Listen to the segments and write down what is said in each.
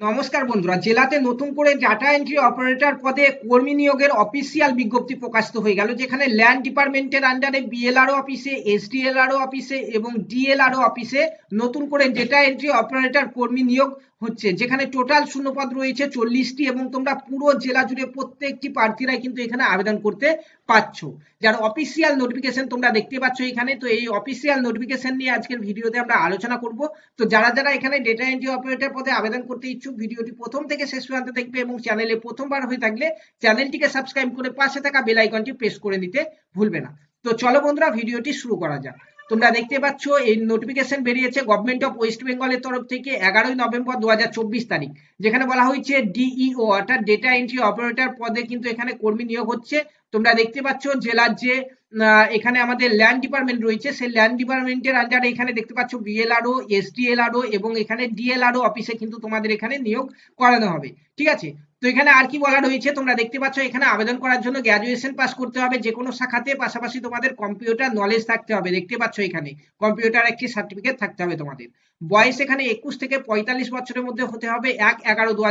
নমস্কার বন্ধুরা, জেলাতে নতুন করে ডাটা এন্ট্রি অপারেটর পদে কর্মী নিয়োগের অফিসিয়াল বিজ্ঞপ্তি প্রকাশিত হয়ে গেল, যেখানে ল্যান্ড ডিপার্টমেন্টের আন্ডারে বিএলআরও অফিসে এসডিএলআরও অফিসে এবং ডিএলআরও অফিসে নতুন করে ডেটা এন্ট্রি অপারেটর কর্মী নিয়োগ হচ্ছে, যেখানে টোটাল শূন্যপদ রয়েছে চল্লিশটি এবং তোমরা পুরো জেলা জুড়ে প্রত্যেকটি প্রার্থীরাই কিন্তু এখানে আবেদন করতে পারছ। যার অফিসিয়াল নোটিফিকেশন তোমরা দেখতে পাচ্ছ এখানে, তো এই অফিসিয়াল নোটিফিকেশন নিয়ে আজকের ভিডিওতে আমরা আলোচনা করব। তো যারা যারা এখানে ডেটা এন্ট্রি অপারেটর পদে আবেদন করতে ইচ্ছুক, ভিডিওটি প্রথম থেকে শেষ পর্যন্ত দেখবে এবং চ্যানেলে প্রথমবার হয়ে থাকলে চ্যানেলটিকে সাবস্ক্রাইব করে পাশে থাকা বেল আইকনটি প্রেস করে নিতে ভুলবে না। তো চলো বন্ধুরা, ভিডিওটি শুরু করা যাক। তোমরা দেখতে পাচ্ছ, এই নোটিফিকেশন বেরিয়েছে গভর্নমেন্ট অফ ওয়েস্ট বেঙ্গলের তরফ থেকে এগারোই নভেম্বর দু তারিখ। যেখানে বলা হয়েছে ডিইও অর্থাৎ ডেটা এন্ট্রি অপারেটর পদে কিন্তু এখানে কর্মী নিয়োগ হচ্ছে। তোমরা দেখতে পাচ্ছ জেলার যে এখানে আমাদের ল্যান্ড ডিপার্টমেন্ট রয়েছে, সেই ল্যান্ড ডিপার্টমেন্টের আন্ডারে এখানে দেখতে পাচ্ছ বিএলআরও এসডিএলআরও এবং এখানে ডিএলআরও অফিসে কিন্তু তোমাদের এখানে নিয়োগ করানো হবে। ঠিক আছে? তো এখানে আর কি বলা রয়েছে? তোমরা দেখতে পাচ্ছ, এখানে আবেদন করার জন্য গ্র্যাজুয়েশন পাস করতে হবে। যে কোনো শাখাতে পাশাপাশি তোমাদের কম্পিউটার নলেজ থাকতে হবে। দেখতে পাচ্ছ এখানে কম্পিউটার একটি সার্টিফিকেট থাকতে হবে তোমাদের। বয়স এখানে একুশ থেকে পঁয়তাল্লিশ বছরের মধ্যে হতে হবে এক এগারো দু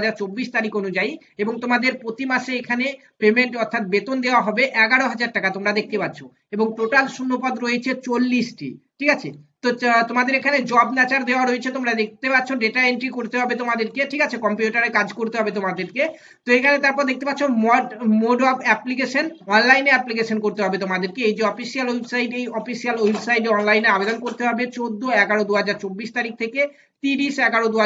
তারিখ অনুযায়ী এবং তোমাদের প্রতি মাসে এখানে পেমেন্ট অর্থাৎ বেতন দেওয়া হবে এগারো হাজার টাকা, তোমরা দেখতে পাচ্ছ। এবং টোটাল শূন্যপদ রয়েছে চল্লিশটি। ঠিক আছে? তো তোমাদের এখানে জব নাচার দেওয়া রয়েছে, তোমরা দেখতে পাচ্ছ ডেটা এন্ট্রি করতে হবে তোমাদেরকে, ঠিক আছে? কম্পিউটারে কাজ করতে হবে তোমাদেরকে। তো এখানে তারপর দেখতে পাচ্ছ মড মোড অফ অ্যাপ্লিকেশন অনলাইনে অ্যাপ্লিকেশন করতে হবে তোমাদেরকে। এই যে অফিসিয়াল ওয়েবসাইট এই অফিসিয়াল ওয়েবসাইটে অনলাইনে আবেদন করতে হবে চোদ্দ এগারো দু তারিখ থেকে তিরিশ এগারো দু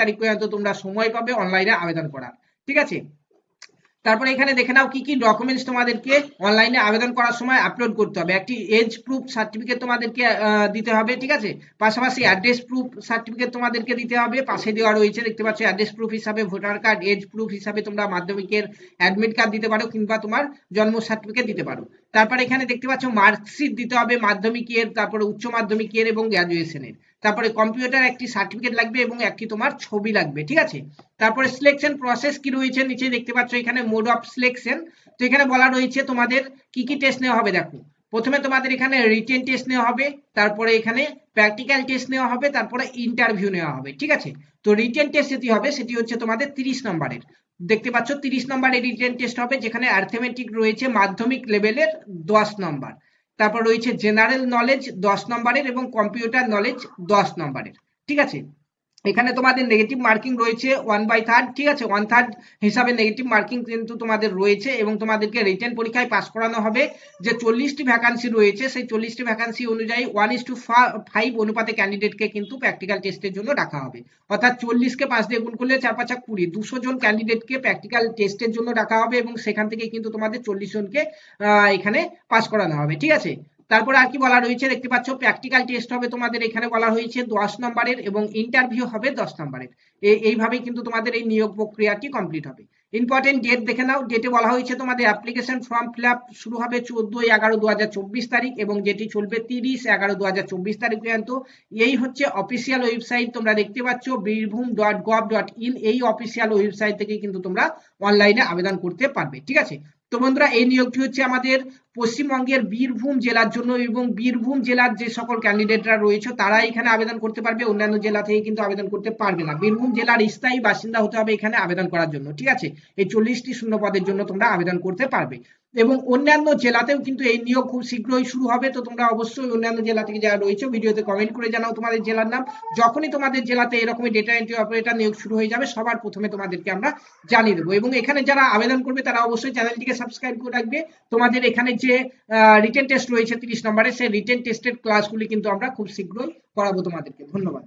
তারিখ পর্যন্ত তোমরা সময় পাবে অনলাইনে আবেদন করার। ঠিক আছে? তারপরে এখানে দেখে নাও কি কি ডকুমেন্টস তোমাদেরকে অনলাইনে আবেদন করার সময় আপলোড করতে হবে। একটি এজ প্রুফ সার্টিফিকেট তোমাদেরকে দিতে হবে, ঠিক আছে? পাশাপাশি অ্যাড্রেস প্রুফ সার্টিফিকেট তোমাদেরকে দিতে হবে। পাশে দেওয়া রয়েছে, দেখতে পাচ্ছ অ্যাড্রেস প্রুফ হিসাবে ভোটার কার্ড এজ প্রুফ হিসাবে তোমরা মাধ্যমিকের অ্যাডমিট কার্ড দিতে পারো কিংবা তোমার জন্ম সার্টিফিকেট দিতে পারো। তারপরে এখানে দেখতে পাচ্ছ মার্কশিট দিতে হবে মাধ্যমিকের, তারপরে উচ্চ মাধ্যমিকের এবং গ্র্যাজুয়েশনের তারপরে কম্পিউটার একটি সার্টিফিকেট লাগবে এবং একটি তোমার ছবি লাগবে, ঠিক আছে? তারপরে সিলেকশন প্রসেস কি রয়েছে নিচে দেখতে পাচ্ছ, এখানে মোড অফ সিলেকশন তো এখানে বলা রয়েছে তোমাদের কি কি টেস্ট নেওয়া হবে, দেখো। প্রথমে তোমাদের এখানে রিটেন টেস্ট নেওয়া হবে, তারপরে এখানে প্র্যাকটিক্যাল টেস্ট নেওয়া হবে, তারপরে ইন্টারভিউ নেওয়া হবে, ঠিক আছে? তো রিটেন টেস্ট যেটি হবে, সেটি হচ্ছে তোমাদের তিরিশ নম্বরের। দেখতে পাচ্ছ, তিরিশ নম্বরের রিটেন টেস্ট হবে, যেখানে অ্যার্থমেটিক রয়েছে মাধ্যমিক লেভেলের দশ নম্বর। তারপর রয়েছে জেনারেল নলেজ দশ নম্বরের এবং কম্পিউটার নলেজ দশ নম্বরের। ঠিক আছে? এখানে তোমাদের নেগেটিভ মার্কিং রয়েছে ওয়ান বাই থার্ড ঠিক আছে? ওয়ান থার্ড হিসাবে নেগেটিভ মার্কিং কিন্তু তোমাদের রয়েছে এবং তোমাদেরকে রিটেন পরীক্ষায় পাস করানো হবে। যে চল্লিশটি ভ্যাকান্সি রয়েছে, সেই চল্লিশটি ভ্যাকান্সি অনুযায়ী ওয়ান ইস টু ফাইভ অনুপাতে ক্যান্ডিডেটকে কিন্তু প্র্যাকটিক্যাল টেস্টের জন্য রাখা হবে। অর্থাৎ চল্লিশকে পাঁচ দিয়ে গুণ করলে চার, পাঁচা কুড়ি, দুশো জন ক্যান্ডিডেটকে প্র্যাকটিক্যাল টেস্টের জন্য রাখা হবে এবং সেখান থেকে কিন্তু তোমাদের চল্লিশ জনকে এখানে পাস করানো হবে, ঠিক আছে? তারপরে আর কি বলা রয়েছে? দেখতে পাচ্ছ প্র্যাকটিক্যাল টেস্ট হবে তোমাদের এখানে বলা হয়েছে দশ নম্বরের এবং ইন্টারভিউ হবে দশ নম্বরের। এইভাবেই কিন্তু তোমাদের এই নিয়োগ প্রক্রিয়াটি কমপ্লিট হবে। ইম্পর্টেন্ট ডেট দেখে নাও। ডেটে বলা হয়েছে তোমাদের অ্যাপ্লিকেশন ফর্ম ফিল শুরু হবে চোদ্দই এগারো দু তারিখ এবং যেটি চলবে তিরিশ এগারো দু তারিখ পর্যন্ত। এই হচ্ছে অফিসিয়াল ওয়েবসাইট তোমরা দেখতে পাচ্ছ, Birbhum dot gov dot in এই অফিসিয়াল ওয়েবসাইট থেকে কিন্তু তোমরা অনলাইনে আবেদন করতে পারবে। ঠিক আছে? তো বন্ধুরা, এই নিয়োগটি হচ্ছে আমাদের পশ্চিমবঙ্গের বীরভূম জেলার জন্য এবং বীরভূম জেলার যে সকল ক্যান্ডিডেটরা রয়েছে তারা এখানে আবেদন করতে পারবে। অন্যান্য জেলা থেকে কিন্তু আবেদন করতে পারবে না। বীরভূম জেলার স্থায়ী বাসিন্দা হতে হবে এখানে আবেদন করার জন্য, ঠিক আছে? এই চল্লিশটি শূন্য পদের জন্য তোমরা আবেদন করতে পারবে। এবং অন্যান্য জেলাতেও কিন্তু এই নিয়োগ খুব শীঘ্রই শুরু হবে, তো তোমরা অবশ্যই অন্যান্য জেলা থেকে যারা রয়েছে, ভিডিওতে কমেন্ট করে জানাও তোমাদের জেলার নাম। যখনই তোমাদের জেলাতে এরকমই ডেটা এন্ট্রি অপারেটর নিয়োগ শুরু হয়ে যাবে, সবার প্রথমে তোমাদেরকে আমরা জানিয়ে দেবো। এবং এখানে যারা আবেদন করবে, তারা অবশ্যই চ্যানেলটিকে সাবস্ক্রাইব করে রাখবে। তোমাদের এখানে যে রিটেন টেস্ট রয়েছে তিরিশ নম্বরে, সেই রিটেন টেস্টের ক্লাসগুলি কিন্তু আমরা খুব শীঘ্রই করাবো তোমাদেরকে। ধন্যবাদ।